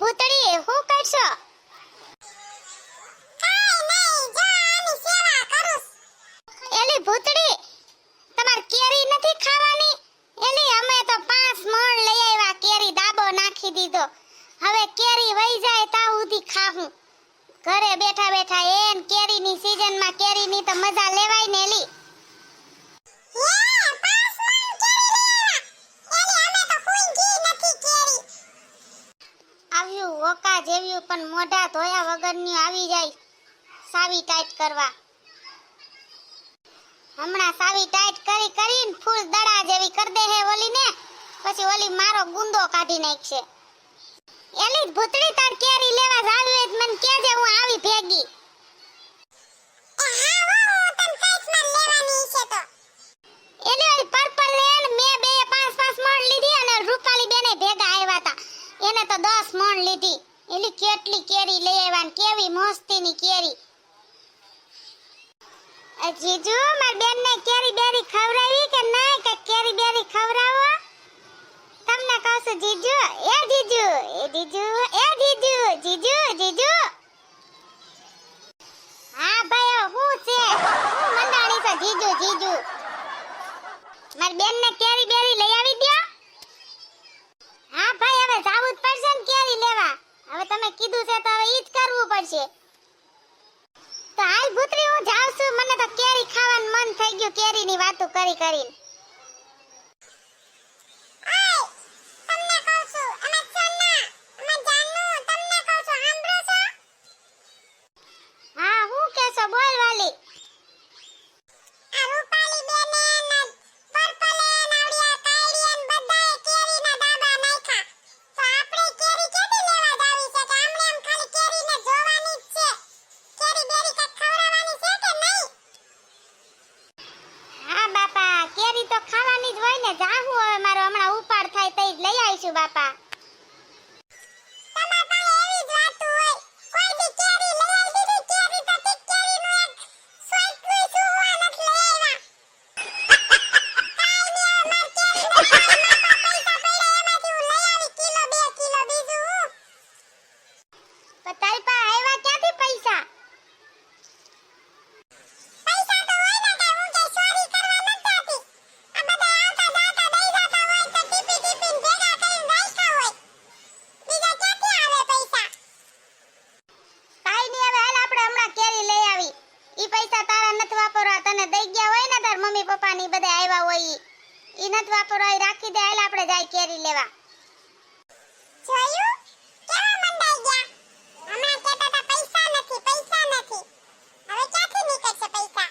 ભૂતળી, હું કરશો? એલી ભૂતળી, તમાર કેરી નથી ખાવાની? એલી, અમે તો પાંચ મણ લઈ આવ્યા, કેરી દાબો નાખી દીધો. હવે કેરી વહી જાય તા સુધી ખાહું. ઘરે બેઠા બેઠા એન કેરીની સીઝનમાં કેરીની તો મજા લેવાય ને એલી. પણ મોઢા ધોયા વગરની આવી જાય સાવી ટાઈટ કરવા. હમણાં સાવી ટાઈટ કરી કરીને ફૂલ દડા જેવી કરી દે હે ઓલી ને પછી ઓલી મારો ગુંદો કાઢી નાખશે. એલી ભૂતડી તાર કેરી લેવા જાવી હોય મને કેજે હું આવી ભેગી. લીધી. બેને એલી કેટલી કેરી લઈ આવ્યા ને કેવી મસ્તીની કેરી. જીજુ, માર બેનને કેરી બેરી ખવડાવી કે નહીં કે કેરી બેરી ખવડાવો? તમને કહું જીજુ, એ જીજુ એ જીજુ એ જીજુ જીજુ જીજુ. હા ભાઈ હું છે? હું મંડાણી છે, જીજુ જીજુ. માર બેન ને કેરી બેરી લઈ આવી દ્યો હા ભાઈ હવે જાવું જ પડશે ને કેરી લેવા હવે તમે કીધું છે તો હવે ઈ જ કરવું પડશે તો હાલ ભૂતરી હું જાઉં છું મને તો કેરી ખાવાનું મન થઈ ગયું કેરીની વાતો કરી કરીને હા હું કેસો બોલ વાલી હા બાપા કેરી તો ખાવાની જ હોય ને જાહું હવે મારો હમણાં ઉપાડ થાય તઈ જ લઈ આવીશું બાપા પણ તારી પાસે આવ્યા ક્યાંથી પૈસા કાઈ નહીં હવે હાલ આપણે હમણાં કેરી લઈ આવી ઈ પૈસા તારા નથી વાપરવા તને દઈ ગયા હોય ને તાર મમ્મી પપ્પા ની બધા આવ્યા હોય ઈ. નત વાપરવા રાખી દે, હાલ આપણે જાય કેરી લેવા. જોયું કેવા મંડાઈ ગયા હમણાં કહેતા હતા પૈસા નથી પૈસા નથી હવે ક્યાંથી નીકળશે પૈસા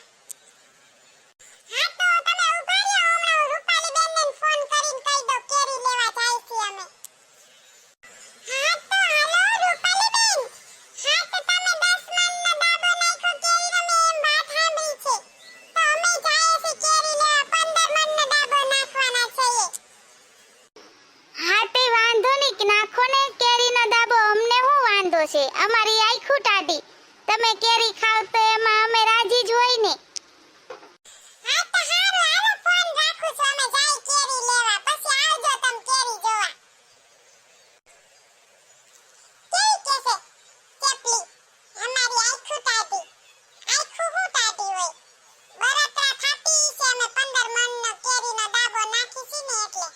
હા તો તમે ઊભા રહ્યો હમણાં હું રૂપાલી બેનને ફોન કરીને કહી દઉં કેરી લેવા જાય છે અમે હા તો હાલો રૂપાલી બેન હા તો તમે 10 મણનો ડાબો નાખ્યો કેરીનો મેં એમ વાત સાંભળી છે તો અમે જાય છે કેરી લેવા 15 મણનો ડાબો નાખવાના છે હા તે વાંધો નહીં કે નાખો ને કેરીનો દાબો અમને શું વાંધો છે અમારી આખું ટાઢી તમે કેરી ખાવ તો એમાં અમે રાજી જ હોય ને હા તો હારું હાલો ફોન રાખું છું અમે જાય કેરી લેવા પછી આવજો તમે કેરી જોવા કેવી કેસે ચપલી અમારી આખું ટાઢી આખું હું ટાઢી હોય બળતરા થાતી છે અમે 15 મણનો કેરીનો દાબો નાખી છે ને એટલે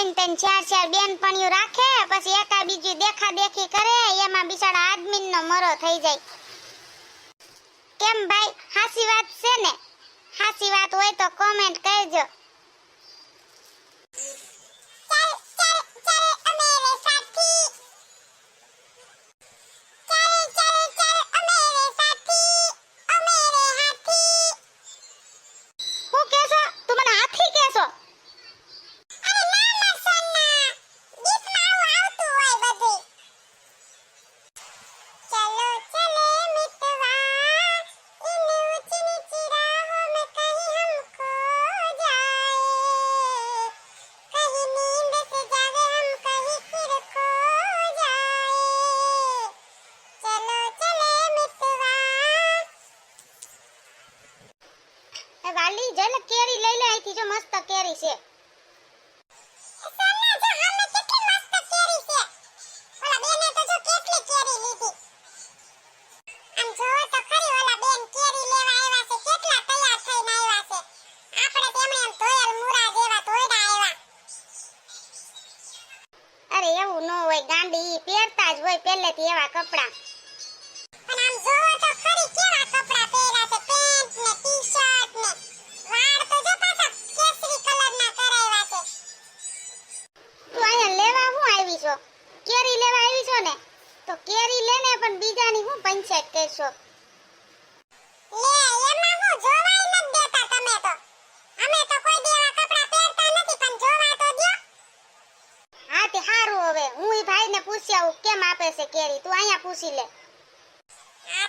ત્રણ ત્રણ ચાર ચાર બેનપણીઓ રાખે, પછી એકા બીજું દેખા દેખી કરે, એમાં બિચારા આદમીનો મરો થઈ જાય. કેમ ભાઈ, હાસી વાત છે ને? હાસી વાત હોય તો કોમેન્ટ કરજો. પહેલેથી એવા પણ આમ જોવો તો ખરી કેવા કપડાં પહેર્યા છે પેન્ટ ને ટી-શર્ટ ને. વાળ તો જો પાછા કેસરી કલરના કરાવ્યા છે. તું અહીંયા લેવા હું આવી છો? કેરી લેવા આવી છો ને? તો કેરી લેને પણ બીજાની હું પંચાયત કરશો લે એમાં હું જોવાય નથી દેતા તમે તો અમે તો કોઈ દી એવા કપડાં પહેરતા નથી પણ જોવા તો દ્યો હા તે હારું હવે. હું ઈ ભાઈને પૂછી આવું કેમ આપે છે કેરી. તું અહીંયા પૂછી લે. આ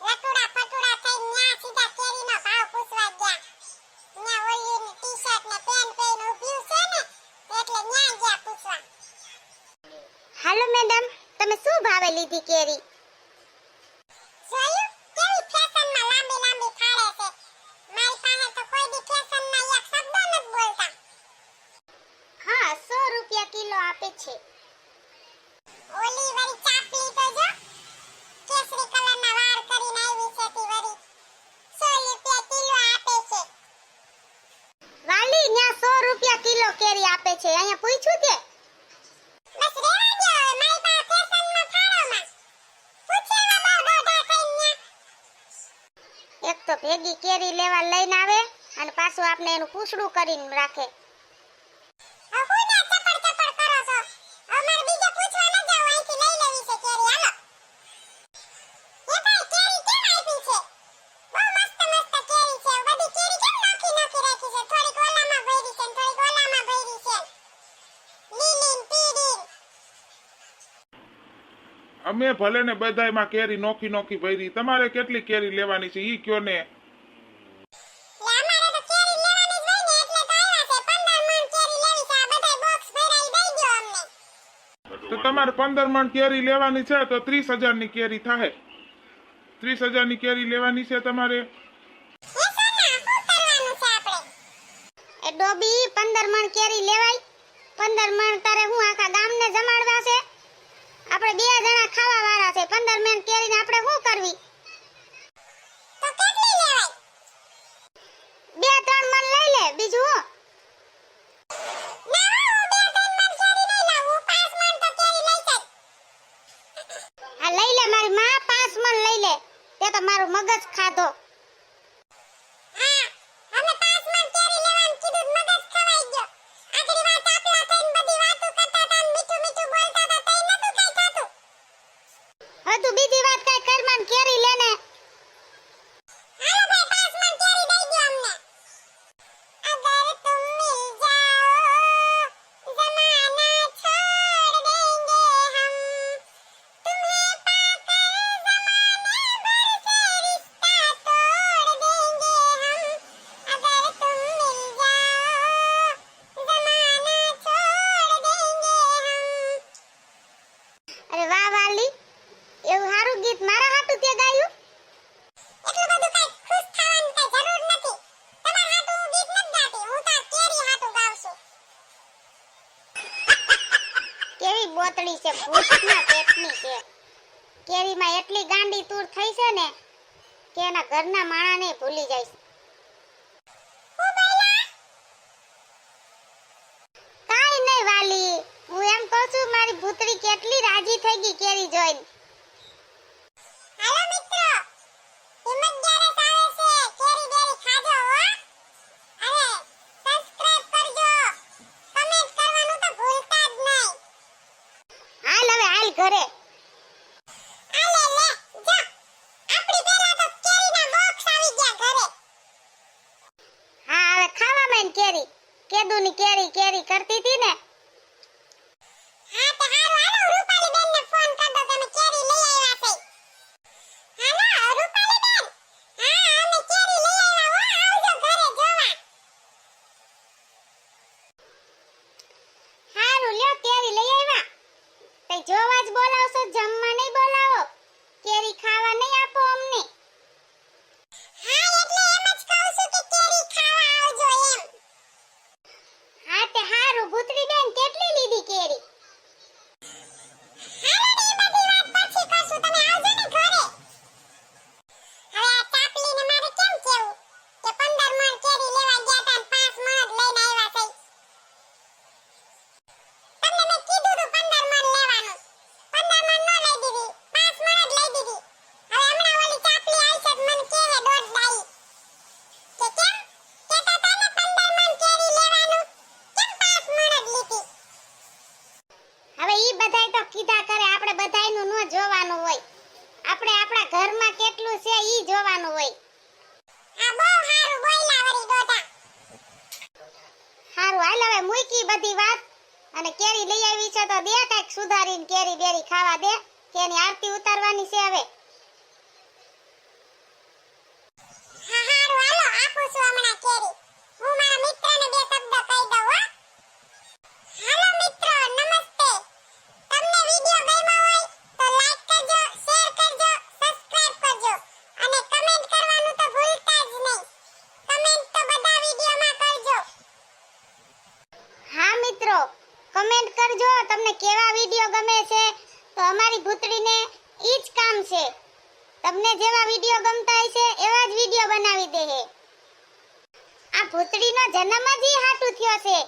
જો લટુડા પટુડા થઈ ન્યા સીધા કેરીનો ભાવ પૂછવા ગયા. ન્યા ઓલી ટી-શર્ટ ને પેન્ટ પહેરીને ઊભી છે ને એટલે ન્યા ગયા પૂછવા. હાલો મેડમ તમે શું ભાવે લીધી કેરી જોયું કેવી ફેશનમાં લાંબી લાંબી ફાડે છે મારી પાસે તો કોઈ દી ફેશનના એક શબ્દ નથી બોલતા હા સો રૂપિયા કિલો આપે છે. ઓલી વળી ચાપલી તો જો કેસરી કલરના વાળ કરીને આવી છે તી વળી સો રૂપિયા કિલો આપે છે. વાલી ન્યા સો રૂપિયા કિલો કેરી આપે છે. અહીંયા પૂછ્યું તે બસ રેવા દો મારી પાસે ફેશનમાં ફાડોમાં પૂછે એવા બહુ દોઢા થઈને ન્યા. એક તો ભેગી કેરી લેવા લઈને આવે અને પાછું આપને એનું પૂછડું કરીને રાખે હવે હું ન્યા ચપડ ચપડ કરો છો હવે મારે બીજે પૂછવા ન જાવ અહીંથી લઈ લેવી છે કેરી હાલો એ ભાઈ કેરી કેમ આપી છે બહુ મસ્ત મસ્ત કેરી છે બધી કેરી કેમ નોખી નોખી રાખી છે થોડીક ઓલામાં ભરી છે ને થોડીક ઓલામાં ભરી છે લીલી ને પીળી ને. અમે ભલે ને બધાયમાં કેરી નોખી નોખી ભરી. તમારે કેટલી કેરી લેવાની છે? ઈ કયો ને? તો કેરી લેવાની જ હોય ને એટલે તો આવ્યા છે. 15 મણ કેરી લેવી છે. આ બધાય બોક્સ ભરાઈ દઈ દ્યો અમને. તો તમારે પંદર મણ કેરી લેવાની છે તો ત્રીસ હજારની કેરી થાય ત્રીસ હજારની કેરી લેવાની છે તમારે? એ સોના શું કરવાનું છે આપણે? એ ડોબી પંદર મણ કેરી લેવાય. પંદર મણ તારે હું આખા આપણે બે જણા ખાવા વાળા છે. પંદર મિનિટ કેરીને આપણે શું કરવી? બોતડી છે ભૂતના પેટની છે. કેરીમાં એટલી ગાંડી તૂર થઈ છે ને કે એના ઘરના માણાને ભૂલી જાય છે કાઈ નહીં વાલી હું એમ કહું છું મારી ભૂતરી કેટલી રાજી થઈ ગઈ કેરી જોઈને હાલો મિત્રો હિંમત ગ્યારસ આવે છે કેરી બેરી ખાજો હો અરે સબસ્ક્રાઇબ કરજો કમેન્ટ કરવાનું તો ભૂલતા જ નહીં હાલ હવે હાલ ઘરે આ લે લે જો આપણી પહેલા તો કેરીના બોક્સ આવી ગયા ઘરે હા હવે ખાવા માંડ કેદુની કેરી કેરી કરતી હતી ને? હા તો હારું. હાલો રૂપાલી બેનને ફોન કર દો તમે કેરી લઈ આવ્યા છે. હાલો રૂપાલી બેન હા અમે કેરી લઈ આવ્યા હો. આવજો ઘરે જોવા. હારું લ્યો કેરી લઈ આવ્યા. જોવા જ બોલાવશો જમવા નહીં બોલાવો કેરી ખાવા નહીં આપો અમને હા એટલે એમ જ કહું છું કે કેરી ખાવા આવજો એમ હા તે હારું ભૂતડી બેન કેટલી લીધી કેરી હાલો ને એ બધી વાત પછી કરશું તમે આવજો ને ઘરે હવે આ ચાપલીને મારે કેમ કેવું કે 15 મણ કેરી લેવા ગયા તા ને 5 મણ જ લઈને આવ્યા છે તમને જોવાનું હોય આપણે ઘરમાં કેટલું છે ઈ જોવાનું હોય. આ બહુ સારું બોલ્યા વરી દોઢા સારું હાલ હવે મૂકી બધી વાત. અને કેરી લઈ આવી છે તો દે કંઈક સુધારીને કેરી બેરી ખાવા દે. કેની આરતી ઉતારવાની છે હવે. હા હારું હાલો આપું છું હમણાં કેરી. હું મારા મિત્રને બે શબ્દ કહી દઉં હો હાલો મિત્રો નમસ્તે તમને વિડિયો ગમ્યો હોય તો લાઈક કરજો શેર કરજો સબસ્ક્રાઇબ કરજો અને કમેન્ટ કરવાનું તો ભૂલતા જ નહીં કમેન્ટ તો બધા વિડિયોમાં કરજો હા મિત્રો કમેન્ટ કરજો. તમને કેવા વીડિયો ગમે છે? તો અમારી ભૂતડીને ઈ જ કામ છે. તમને જેવા વીડિયો ગમતા હશે, એવા જ વીડિયો બનાવી દે આ ભૂતડીનો જન્મ જ ઈ હાટુ થયો છે.